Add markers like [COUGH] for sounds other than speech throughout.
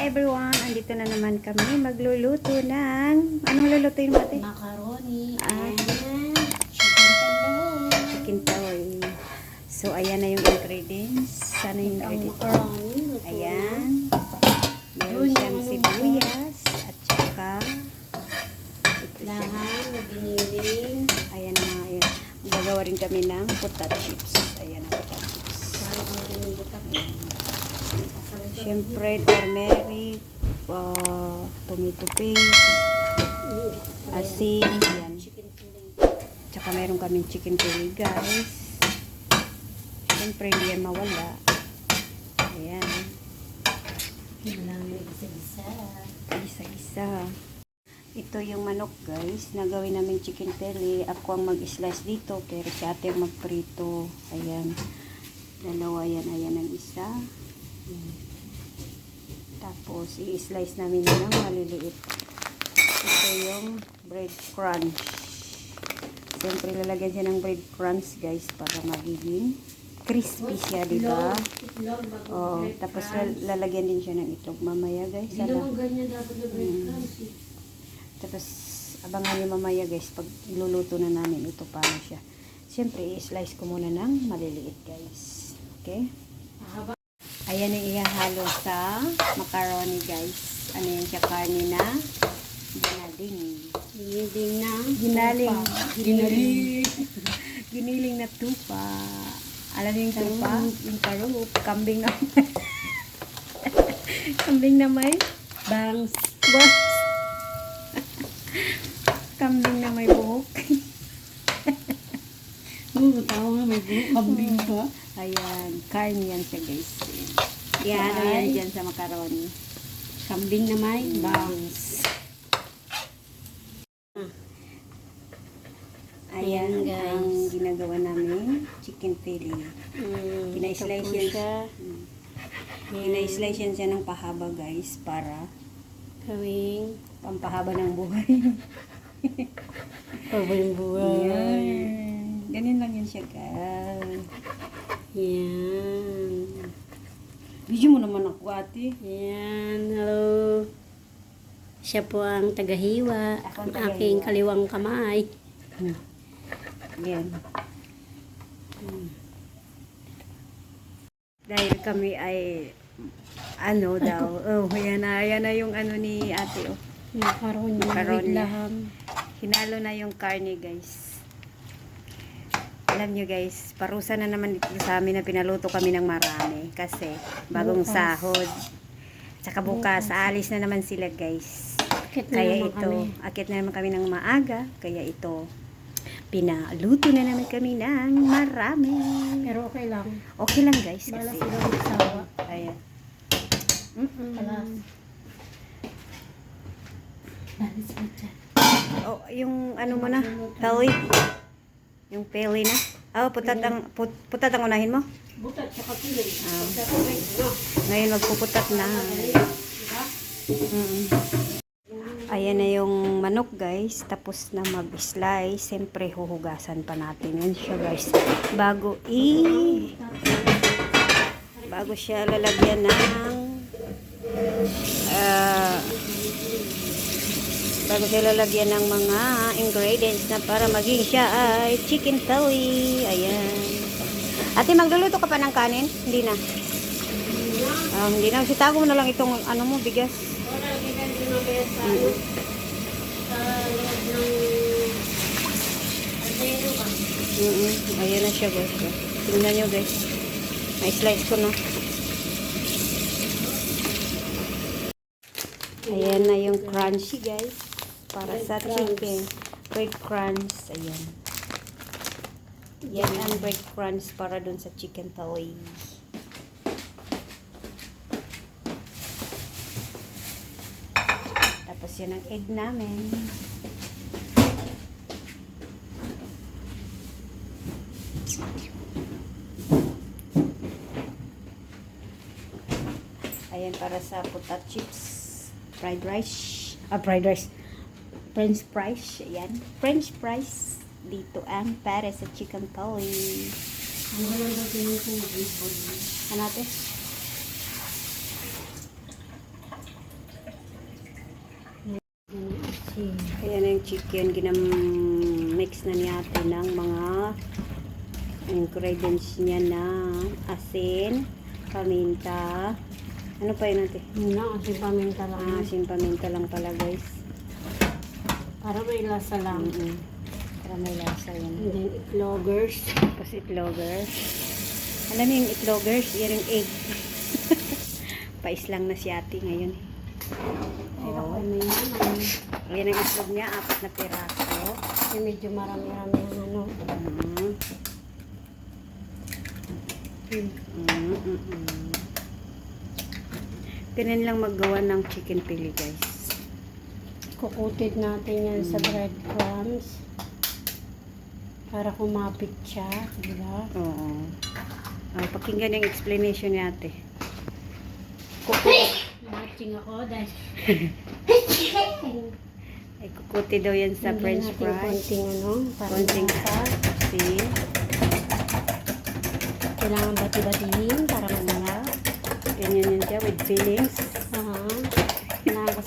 everyone! Andito na naman kami magluluto ng... Anong lulutuin mo ate? Macaroni Ah. and chicken tawai. So, ayan na yung ingredients. Sana yung ingredients? macaroni. Ayan. Meron siyang yung sibuyas at saka ito siya. Lahat na biniling. Ayan na. Ayan. Gagawa rin kami ng putat chips. Siyempre, turmeric, uh, tomato paste, asin, tendon. Tsaka meron kaming chicken curry, guys. Siyempre, hindi yan mawala. Ayan. Isa-isa. Isa-isa. Ito yung manok, guys. Nagawin namin chicken belly. Ako ang mag-slice dito, pero si ate magprito. Ayan. Dalawa yan. Ayan ang isa. Ayan. Tapos, i-slice namin yun ng maliliit. Ito yung bread crunch. Siyempre, lalagyan siya ng bread crunch, guys, para magiging crispy siya, di ba? Oh, tapos lalagyan din siya ng itlog mamaya, guys. Hindi Ano? naman ganyan dapat na bread Mm. crumbs eh. Tapos, abangan niyo mamaya guys, pag iluluto na namin ito, paano siya. Siyempre, i-slice ko muna ng maliliit guys. Okay? Ayan yung ihahalo sa macaroni guys. Ano yan siya, karne na ginaling. Giniling na. Ginaling. Ginaling. Giniling [LAUGHS] na tupa. Alam niyo yung tupa? Yung karup. Kambing na [LAUGHS] Kambing na may Bangs. Boss. Kambing na may buhok. Oo, tao nga may. Kambing pa. Ayan, carne yan siya guys. Yan, ano yan Ay. dyan sa macaroni. Kambing na may bangs. Ayan, Ayan, guys. ang ginagawa namin, chicken fillet. Mm, po yan. siya. Mm. Kina-slice yan siya ng pahaba guys, para Gawing pampahaba ng buhay. pabalik buhay. Ayan. Ganun lang yan siya guys. Yan. Video mo naman ako ate. Yan. Hello. Siya po ang tagahiwa. Ako ang Ang aking tagahiwa. kaliwang kamay. Ayan. Dahil kami ay ano daw. Oh, yan na, yan na yung ano ni ate. Oh. Macaroni. Macaroni. with laham. Hinalo na yung karne, guys. Alam nyo, guys, parusa na naman dito sa amin na pinaluto kami ng marami. Kasi, bagong Bukas. sahod. Tsaka bukas, aalis na naman sila, guys. Bakit na Kaya naman ito, kami? akit na naman kami ng maaga. Kaya ito, pinaluto na naman kami ng marami. Pero okay lang. Okay lang, guys, Bala sila magsawa. Ayan. Mm-mm. Alas. Bala sila dyan. Oh, yung ano mo na, peli. Yung peli na. Oh, putat ang, put, putat ang unahin mo. Butat sa. Ah. Sa kapilay. No. Ngayon magpuputat na. Mm. Ayan na yung manok guys. Tapos na mag-slice. Siyempre huhugasan pa natin. Yan siya guys. Bago i... Bago siya lalagyan ng... ah, bago siya lalagyan ng mga ingredients na para maging siya ay chicken belly. Ayan. Ate, magluluto ka pa ng kanin? Hindi na. Um, hindi na. Sitago mo na lang itong ano mo, bigas. Ba? Mm Ayan na siya, guys. Tingnan nyo, guys. May slice ko na. Ayan na yung crunchy, guys. Para sa chicken. Bread crunch. Ayan. Yan ang bread crunch para dun sa chicken tawai. Tapos yan ang egg namin. Ayan para sa putat chips. Fried rice. Ah, fried rice. French fries. Ayan. French fries dito ang pare sa chicken curry. Ang galing ba tinutubig? Ano natin? Ayan yung chicken. Ginamix na natin ng mga ingredients niya na asin, paminta, ano pa yun natin? No, asin paminta lang. Ah, asin paminta lang pala guys. Para may lasa lang. Mm-mm. Para may lasa And yun. then, itlogers. Tapos itlogers. Alam mo yung itlogers, yan yung egg. [LAUGHS] Pais lang na si ate ngayon. Pero kung may naman, Ayan ang itlog niya, apat na piraso. may medyo marami-rami ang ano. Mm. Hmm. Mm, mm, mm. Ganun lang maggawa ng chicken pili guys. Kukutid natin yan sa breadcrumbs. Para kumapit siya, di ba? Oo. Oh, pakinggan yung explanation ni ate. Matching ako dahil [LAUGHS] Ay, kukuti daw yan sa french fries. Konting ano, para Konting. See? Kailangan bati-batiin para masarap. Ganyan yun siya with feelings. Aha. Kailangan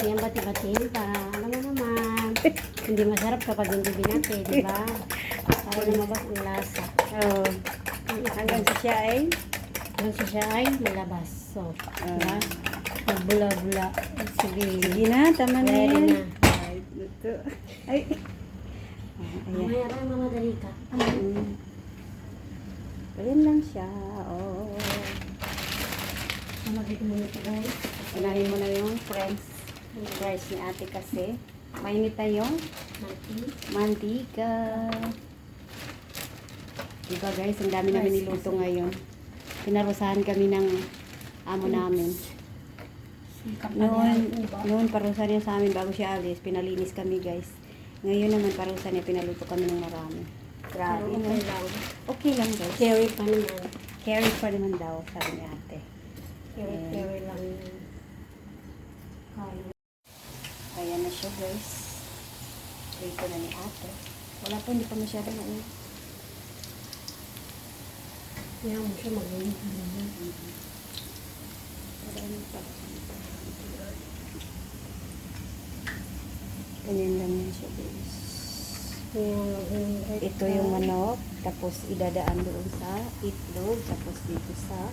kasi yung bati-batiin para alam mo naman. [LAUGHS] hindi masarap kapag hindi binati, di ba? Para [LAUGHS] lumabas ang lasa. Oh. Hanggang sa siya ay Hanggang sa siya ay malabas. So, di ba? Magbula-bula. Sige. Sige na, tama na yan. na. Ay, ito. Ay. Ah. Mamaya rin mga dalika. Mm. Ayan lang siya. Oh. Mamagit mo nito guys. Unahin mo na yung french fries ni ate kasi. Mainit na yung mantika. Diba guys, ang dami namin niluto ngayon. Pinarusahan kami ng amo namin. Noon, noon parusa niya sa amin bago siya alis. Pinalinis kami guys. Ngayon naman parusa niya, pinaluto kami ng marami. Grabe. Pero okay lang. Okay lang guys. Carry pa naman. Carry pa naman daw, sabi ni ate. Carry, Ayan. carry lang yan. Kaya. Ayan na siya guys. Prito na ni ate. Wala pa, hindi pa masyado na ulo. Kaya mo siya mag-init. Ganyan lang yan siya guys. Mag-init. Ito yung manok, tapos idadaan doon sa itlog, tapos dito sa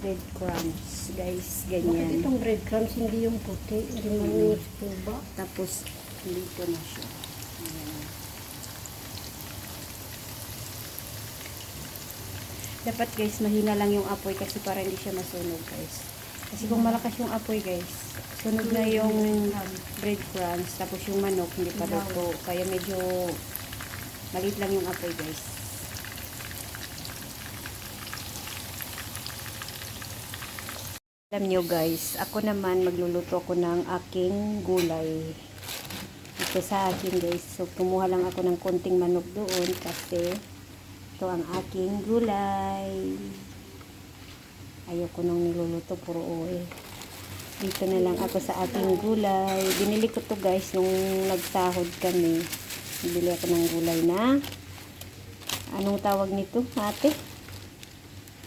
breadcrumbs. Guys, Bakit ganyan. itong breadcrumbs hindi yung puti? Hindi mo mm. po ba? Tapos, dito na siya. Ayan. Dapat guys, mahina lang yung apoy kasi para hindi siya masunog guys. Kasi kung malakas yung apoy guys, sunog na yung breadcrumbs, tapos yung manok hindi pa luto. Kaya medyo maliit lang yung apoy guys. Alam nyo guys, ako naman magluluto ako ng aking gulay. Ito sa akin guys. So, kumuha lang ako ng konting manok doon kasi ito ang aking gulay. Ayoko nung niluluto, puro oil. Dito na lang ako sa aking gulay. Binili ko to guys nung nagsahod kami. Bili ako ng gulay na anong tawag nito, ate?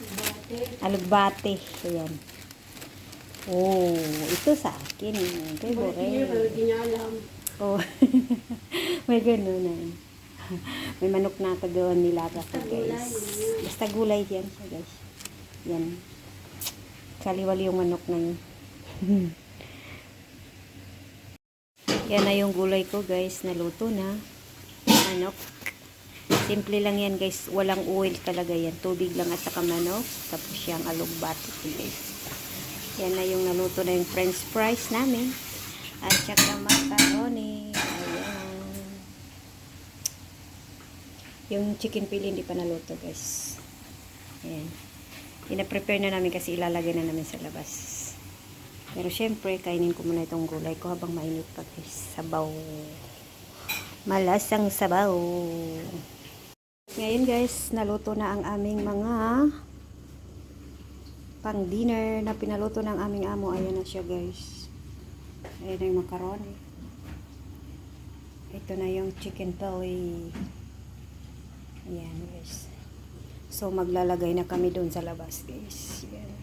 Bakit? Alugbate. Ayan. Oh, ito sa akin. Bakit niya? Favorite. Pero di niya alam. Oh. [LAUGHS] May ganun na. May manok na kagawan nila ako Basta guys. Basta gulay yan siya guys. Yan. Kaliwali yung manok na yun. [LAUGHS] yan na yung gulay ko guys. Naluto na. Manok. Simple lang yan guys. Walang oil talaga yan. Tubig lang at saka manok. Tapos yung alugbati ko guys. Yan na yung naluto na yung french fries namin. At saka macaroni. Ayan. Yung chicken pili hindi pa naluto guys. Ayan. Ina-prepare na namin kasi ilalagay na namin sa labas. Pero syempre, kainin ko muna itong gulay ko habang mainit pa guys. Sabaw. Malasang sabaw. Ngayon guys, naluto na ang aming mga pang dinner na pinaluto ng aming amo. Ayan na siya guys. Ayan na yung macaroni. Ito na yung chicken belly. Ayan guys. So maglalagay na kami doon sa labas guys. Ayan.